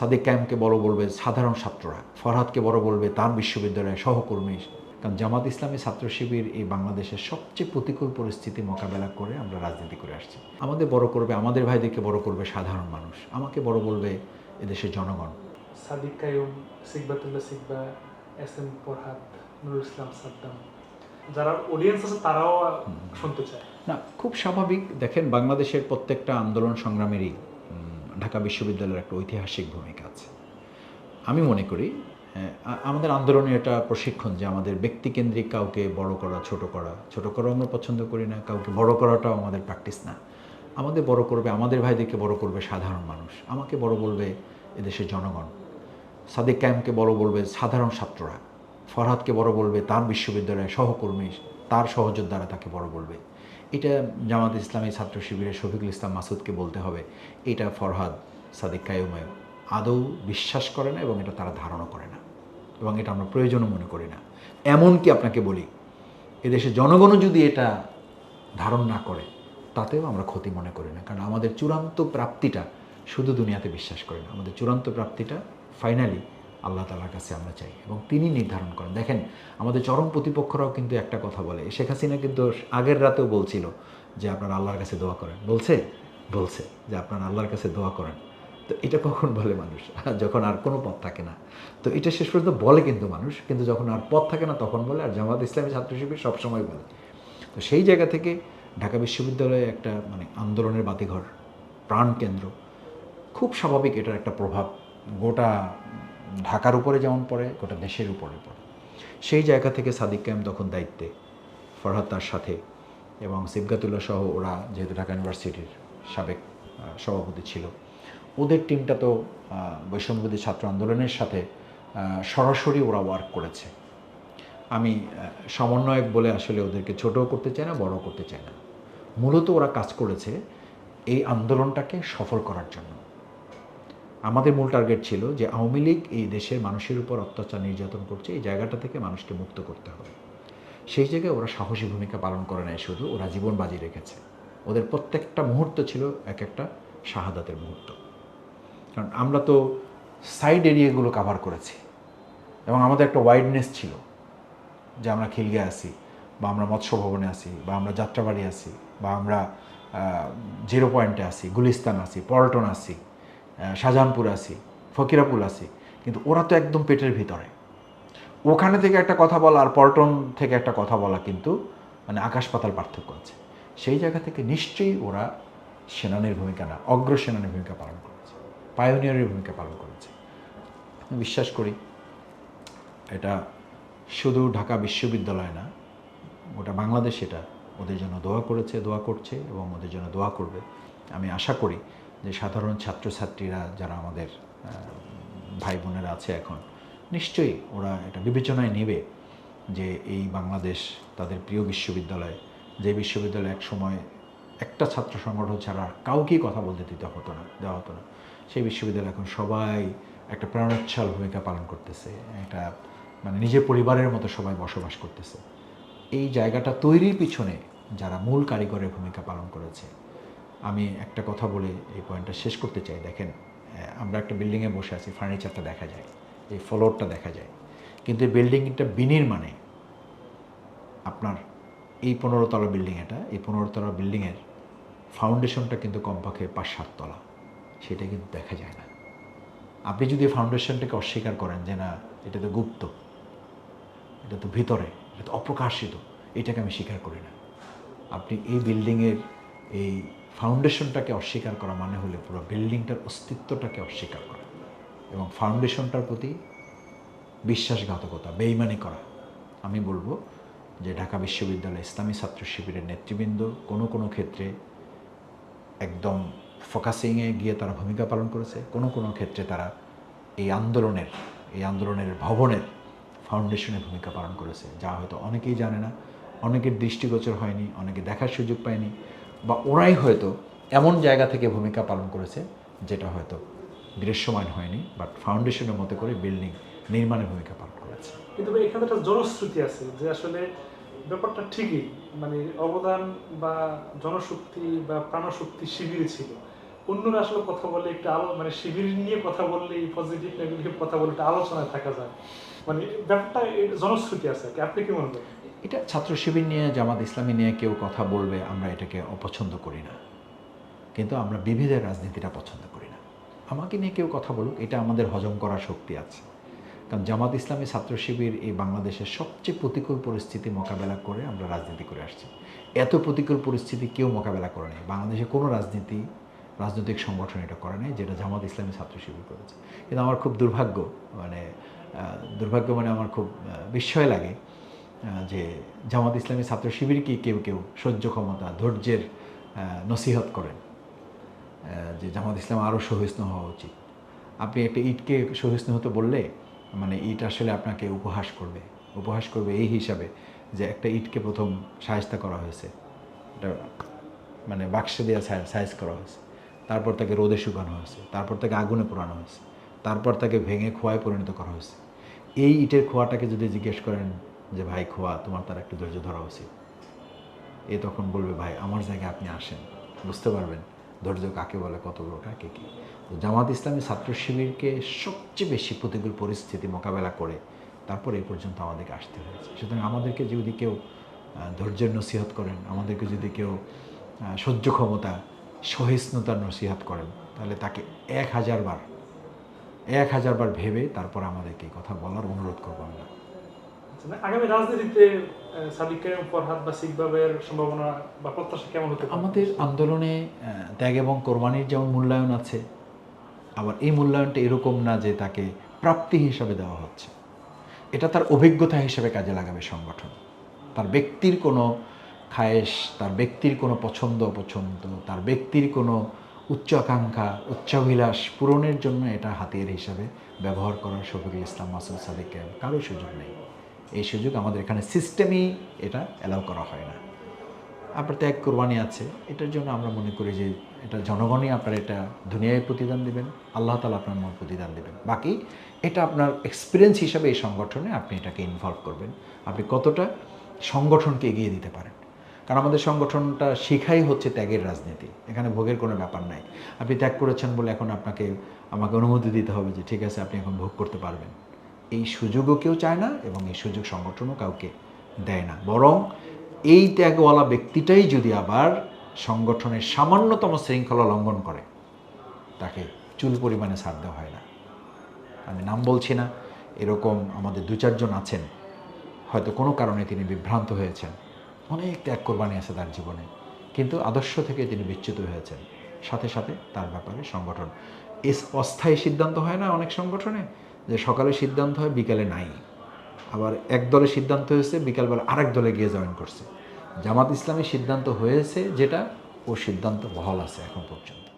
সাদিক ক্যাম্পকে বড় বলবে সাধারণ ছাত্ররা ফরহাদকে বড় বলবে তার বিশ্ববিদ্যালয়ের সহকর্মী। কারণ জামাত ইসলামী ছাত্র শিবির এই বাংলাদেশের সবচেয়ে প্রতিকূল পরিস্থিতি মোকাবেলা করে আমরা রাজনীতি করে আসছি। আমাদের বড় করবে আমাদের ভাইদেরকে বড় করবে সাধারণ মানুষ। আমাকে বড় বলবে এদেশের জনগণ। Sadiq Kayum Sikbatullah Sikba S M Farhad Nurul Islam Saddam. যারা অডিয়েন্স আছে তারাও শুনতে চায়। না খুব স্বাভাবিক। দেখেন বাংলাদেশের প্রত্যেকটা আন্দোলন সংগ্রামেরই ঢাকা বিশ্ববিদ্যালয়ের একটা ঐতিহাসিক ভূমিকা আছে। আমি মনে করি আমাদের আন্দোলনে এটা প্রশিক্ষণ যে আমাদের ব্যক্তিকেন্দ্রিক কাউকে বড় করা, ছোট করা, ছোট করাও আমরা পছন্দ করি না, কাউকে বড় করাটাও আমাদের প্র্যাকটিস না। আমাদের বড় করবে, আমাদের ভাইদেরকে বড় করবে সাধারণ মানুষ। আমাকে বড় বলবে এদেশের জনগণ। সাদেক ক্যাম্পকে বড় বলবে সাধারণ ছাত্ররা। ফরহাদকে বড় বলবে তার বিশ্ববিদ্যালয়ের সহকর্মী, তার সহযোদ্ধারা তাকে বড় বলবে। এটা জামাত ইসলামী ছাত্র শিবিরের শফিকুল ইসলাম মাসুদকে বলতে হবে, এটা ফরহাদ সাদিক কায়ুমে আদৌ বিশ্বাস করে না এবং এটা তারা ধারণা করে না এবং এটা আমরা প্রয়োজনও মনে করি না। এমনকি আপনাকে বলি এদেশের জনগণও যদি এটা ধারণ না করে, তাতেও আমরা ক্ষতি মনে করি না। কারণ আমাদের চূড়ান্ত প্রাপ্তিটা শুধু দুনিয়াতে বিশ্বাস করি না, আমাদের চূড়ান্ত প্রাপ্তিটা ফাইনালি আল্লাহ তালার কাছে আমরা চাই এবং তিনি নির্ধারণ করেন। দেখেন, আমাদের চরম প্রতিপক্ষরাও কিন্তু একটা কথা বলে। শেখ হাসিনা কিন্তু আগের রাতেও বলছিল যে আপনারা আল্লাহর কাছে দোয়া করেন। বলছে? বলছে যে আপনারা আল্লাহর কাছে দোয়া করেন। তো এটা কখন বলে মানুষ? যখন আর কোনো পথ থাকে না। তো এটা শেষ পর্যন্ত বলে কিন্তু মানুষ। কিন্তু যখন আর পথ থাকে না, তখন বলে, আর জামাত ইসলামী ছাত্র শিবির সবসময় বলে। তো সেই জায়গা থেকে ঢাকা বিশ্ববিদ্যালয়ে একটা মানে আন্দোলনের বাতিঘর, প্রাণকেন্দ্র, খুব স্বাভাবিক এটার একটা প্রভাব। গোটা ঢাকার উপরে যেমন পড়ে গোটা দেশের উপরে পড়ে। সেই জায়গা থেকে সাদিক ক্যাম্প তখন দায়িত্বে ফরহাদ তার সাথে এবং সিবগাতুল্লাহ সহ ওরা যেহেতু ঢাকা ইউনিভার্সিটির সাবেক সভাপতি ছিল। ওদের টিমটা তো আহ, বৈষম্যবিধি ছাত্র আন্দোলনের সাথে সরাসরি ওরা ওয়ার্ক করেছে। আমি সমন্বয়ক বলে আসলে ওদেরকে ছোটও করতে চাই না বড় করতে চাই না। মূলত ওরা কাজ করেছে এই আন্দোলনটাকে সফল করার জন্য। আমাদের মূল টার্গেট ছিল যে আওয়ামী লীগ এই দেশের মানুষের উপর অত্যাচার নির্যাতন করছে এই জায়গাটা থেকে মানুষকে মুক্ত করতে হবে। সেই জায়গায় ওরা সাহসী ভূমিকা পালন করে নেয় শুধু ওরা জীবন বাজি রেখেছে। ওদের প্রত্যেকটা মুহূর্ত ছিল এক একটা শাহাদাতের মুহূর্ত। কারণ আমরা তো সাইড এরিয়াগুলো কাভার করেছি। এবং আমাদের একটা ওয়াইডনেস ছিল যে আমরা খিলগে আছি বা আমরা মৎস্য ভবনে আছি বা আমরা যাত্রাবাড়ি আছি বা আমরা জিরো পয়েন্টে আসি গুলিস্তান আছি পল্টন আহ, শাহজাহানপুর আছি ফকিরাপুর আছি, কিন্তু ওরা তো একদম পেটের ভিতরে। ওখানে থেকে একটা কথা বলা আর পল্টন থেকে একটা কথা বলা কিন্তু মানে আকাশ পাতাল পার্থক্য আছে। সেই জায়গা থেকে নিশ্চয়ই ওরা সেনানির ভূমিকা না, অগ্র সেনানির ভূমিকা পালন করেছে, পায়োনিয়ারের ভূমিকা পালন করেছে। বিশ্বাস করি, এটা শুধু ঢাকা বিশ্ববিদ্যালয় না, গোটা বাংলাদেশ এটা ওদের জন্য দোয়া করেছে, দোয়া করছে এবং ওদের জন্য দোয়া করবে। আমি আশা করি যে সাধারণ ছাত্রছাত্রীরা যারা আমাদের ভাই বোনেরা আছে এখন, নিশ্চয়ই ওরা এটা বিবেচনায় নেবে যে এই বাংলাদেশ তাদের প্রিয় বিশ্ববিদ্যালয়, যে বিশ্ববিদ্যালয় এক সময় একটা ছাত্র সংগঠন ছাড়া কাউকেই কথা বলতে দিতে হতো না, দেওয়া হতো না। সেই বিশ্ববিদ্যালয় এখন সবাই একটা প্রাণোচ্ছল ভূমিকা পালন করতেছে, একটা মানে নিজের পরিবারের মতো সবাই বসবাস করতেছে। এই জায়গাটা তৈরির পিছনে যারা মূল কারিগরের ভূমিকা পালন করেছে আমি একটা কথা বলে এই পয়েন্টটা শেষ করতে চাই। দেখেন আমরা একটা বিল্ডিংয়ে বসে আছি ফার্নিচারটা দেখা যায়, এই ফ্লোরটা দেখা যায়। কিন্তু এই বিল্ডিংটা বিনির্মাণে আপনার এই পনেরো তলা বিল্ডিং এটা, এই পনেরো তলা বিল্ডিংয়ের ফাউন্ডেশনটা কিন্তু কমপক্ষে পাঁচ সাততলা সেটা কিন্তু দেখা যায় না। আপনি যদি ফাউন্ডেশনটাকে অস্বীকার করেন যে না, এটা তো গুপ্ত, এটা তো ভিতরে, এটা তো অপ্রকাশিত, এটাকে আমি স্বীকার করি না। আপনি এই বিল্ডিংয়ের এই ফাউন্ডেশনটাকে অস্বীকার করা মানে হলে পুরো বিল্ডিংটার অস্তিত্বটাকে অস্বীকার করা এবং ফাউন্ডেশনটার প্রতি বিশ্বাসঘাতকতা, বেইমানি করা। আমি বলব যে ঢাকা বিশ্ববিদ্যালয় ইসলামী ছাত্র শিবিরের নেতৃবৃন্দ কোনো কোনো ক্ষেত্রে একদম ফোকাসিংয়ে গিয়ে তারা ভূমিকা পালন করেছে, কোনো কোনো ক্ষেত্রে তারা এই আন্দোলনের এই আন্দোলনের ভবনের ফাউন্ডেশনের ভূমিকা পালন করেছে। যা হয়তো অনেকেই জানে না, অনেকের দৃষ্টিগোচর হয়নি, অনেকে দেখার সুযোগ পায়নি। বা ওরাই হয়তো এমন জায়গা থেকে ভূমিকা পালন করেছে যেটা হয়তো দৃশ্যমান হয়নি বাট ফাউন্ডেশনের মতো করে বিল্ডিং নির্মাণে ভূমিকা পালন করেছে। কিন্তু এখানে একটা জনশ্রুতি আছে যে আসলে ব্যাপারটা ঠিকই মানে অবদান বা জনশক্তি বা প্রাণশক্তি শিবিরে ছিল। অন্যরা আসলে কথা বলে একটু আলো মানে শিবির নিয়ে কথা বললে পজিটিভ নেগেটিভ কথা বলে একটা আলোচনায় থাকা যায়। মানে ব্যাপারটা জনশ্রুতি আছে। আপনি কি মনে করেন? এটা ছাত্র শিবির নিয়ে, জামাত ইসলামী নিয়ে কেউ কথা বলবে, আমরা এটাকে অপছন্দ করি না। কিন্তু আমরা বিভেদের রাজনীতিটা পছন্দ করি না। আমাকে নিয়ে কেউ কথা বলুক, এটা আমাদের হজম করার শক্তি আছে। কারণ জামাত ইসলামী ছাত্র শিবির এই বাংলাদেশের সবচেয়ে প্রতিকূল পরিস্থিতি মোকাবেলা করে আমরা রাজনীতি করে আসছি। এত প্রতিকূল পরিস্থিতি কেউ মোকাবেলা করে নেই। বাংলাদেশে কোনো রাজনীতি, রাজনৈতিক সংগঠন এটা করে নাই, যেটা জামাত ইসলামী ছাত্র শিবির করেছে। কিন্তু আমার খুব দুর্ভাগ্য মানে দুর্ভাগ্য মানে আমার খুব বিস্ময় লাগে যে জামাত ইসলামী ছাত্র শিবিরকে কেউ কেউ সহ্য ক্ষমতা, ধৈর্যের নসিহত করেন। যে জামাত ইসলাম আরও সহিষ্ণু হওয়া উচিত। আপনি একটা ইটকে সহিষ্ণু হতে বললে মানে ইট আসলে আপনাকে উপহাস করবে। উপহাস করবে এই হিসাবে যে একটা ইটকে প্রথম সাহায্য করা হয়েছে। এটা মানে বাক্সে দিয়ে সাইজ করা হয়েছে। তারপর তাকে রোদে শুকানো হয়েছে। তারপর তাকে আগুনে পোড়ানো হয়েছে। তারপর তাকে ভেঙে খোয়ায় পরিণত করা হয়েছে। এই ইটের খোয়াটাকে যদি জিজ্ঞেস করেন যে, ভাই, খোয়া, তোমার তার একটু ধৈর্য ধরা উচিত। এ তখন বলবে, ভাই, আমার জায়গায় আপনি আসেন। বুঝতে পারবেন ধৈর্য কাকে বলে, কত বড়, কাকে কি? তো জামাত ইসলামী ছাত্র শিবিরকে সবচেয়ে বেশি প্রতিকূল পরিস্থিতি মোকাবেলা করে তারপর এই পর্যন্ত আমাদেরকে আসতে হয়েছে। সুতরাং আমাদেরকে যদি কেউ ধৈর্যের নসিহত করেন, আমাদেরকে যদি কেউ সহ্য ক্ষমতা, সহিষ্ণুতার নসিহত করেন, তাহলে তাকে এক হাজার বার, এক হাজার বার ভেবে তারপর আমাদেরকে কথা বলার অনুরোধ করব আমরা। আগামী রাজনীতিতে সাদিক কায়েম ফরহাদ বা সিকবাবের সম্ভাবনা বা প্রত্যাশা কেমন হতে আমাদের আন্দোলনে ত্যাগ এবং কোরবানির যেমন মূল্যায়ন আছে, আবার এই মূল্যায়নটা এরকম না যে তাকে প্রাপ্তি হিসাবে দেওয়া হচ্ছে। এটা তার অভিজ্ঞতা হিসেবে কাজে লাগাবে সংগঠন। তার ব্যক্তির কোনো খায়েশ, তার ব্যক্তির কোনো পছন্দ অপছন্দ, তার ব্যক্তির কোনো উচ্চ আকাঙ্ক্ষা উচ্চাভিলাষ পূরণের জন্য এটা হাতিয়ার হিসাবে ব্যবহার করার শফিকুল ইসলাম মাসুদ সাদিকের কারও সুযোগ নেই। এই সুযোগ আমাদের এখানে সিস্টেমই এটা অ্যালাউ করা হয় না। আপনার ত্যাগ কোরবানি আছে, এটার জন্য আমরা মনে করি যে এটা জনগণই আপনার এটা দুনিয়ায় প্রতিদান দেবেন, আল্লাহ তালা আপনার মন প্রতিদান দেবেন। বাকি এটা আপনার এক্সপিরিয়েন্স হিসাবে এই সংগঠনে আপনি এটাকে ইনভলভ করবেন। আপনি কতটা সংগঠনকে এগিয়ে দিতে পারেন। কারণ আমাদের সংগঠনটা শিখাই হচ্ছে ত্যাগের রাজনীতি, এখানে ভোগের কোনো ব্যাপার নাই। আপনি ত্যাগ করেছেন বলে এখন আপনাকে, আমাকে অনুমতি দিতে হবে যে ঠিক আছে, আপনি এখন ভোগ করতে পারবেন। এই সুযোগও কেউ চায় না এবং এই সুযোগ সংগঠনও কাউকে দেয় না। বরং এই ত্যাগওয়ালা ব্যক্তিটাই যদি আবার সংগঠনের সামান্যতম শৃঙ্খলা লঙ্ঘন করে, তাকে চুল পরিমাণে ছাড় দেওয়া হয় না। আমি নাম বলছি না, এরকম আমাদের দু চারজন আছেন, হয়তো কোনো কারণে তিনি বিভ্রান্ত হয়েছেন। অনেক ত্যাগ কোরবানি আছে তার জীবনে, কিন্তু আদর্শ থেকে তিনি বিচ্যুত হয়েছেন। সাথে সাথে তার ব্যাপারে সংগঠন, এস অস্থায়ী সিদ্ধান্ত হয় না অনেক সংগঠনে? যে সকালে সিদ্ধান্ত হয়, বিকালে নাই। আবার এক দলে সিদ্ধান্ত হয়েছে, বিকালবেলা আরেক দলে গিয়ে জয়েন করছে। জামাত ইসলামের সিদ্ধান্ত হয়েছে যেটা, ও সিদ্ধান্ত বহাল আছে এখন পর্যন্ত।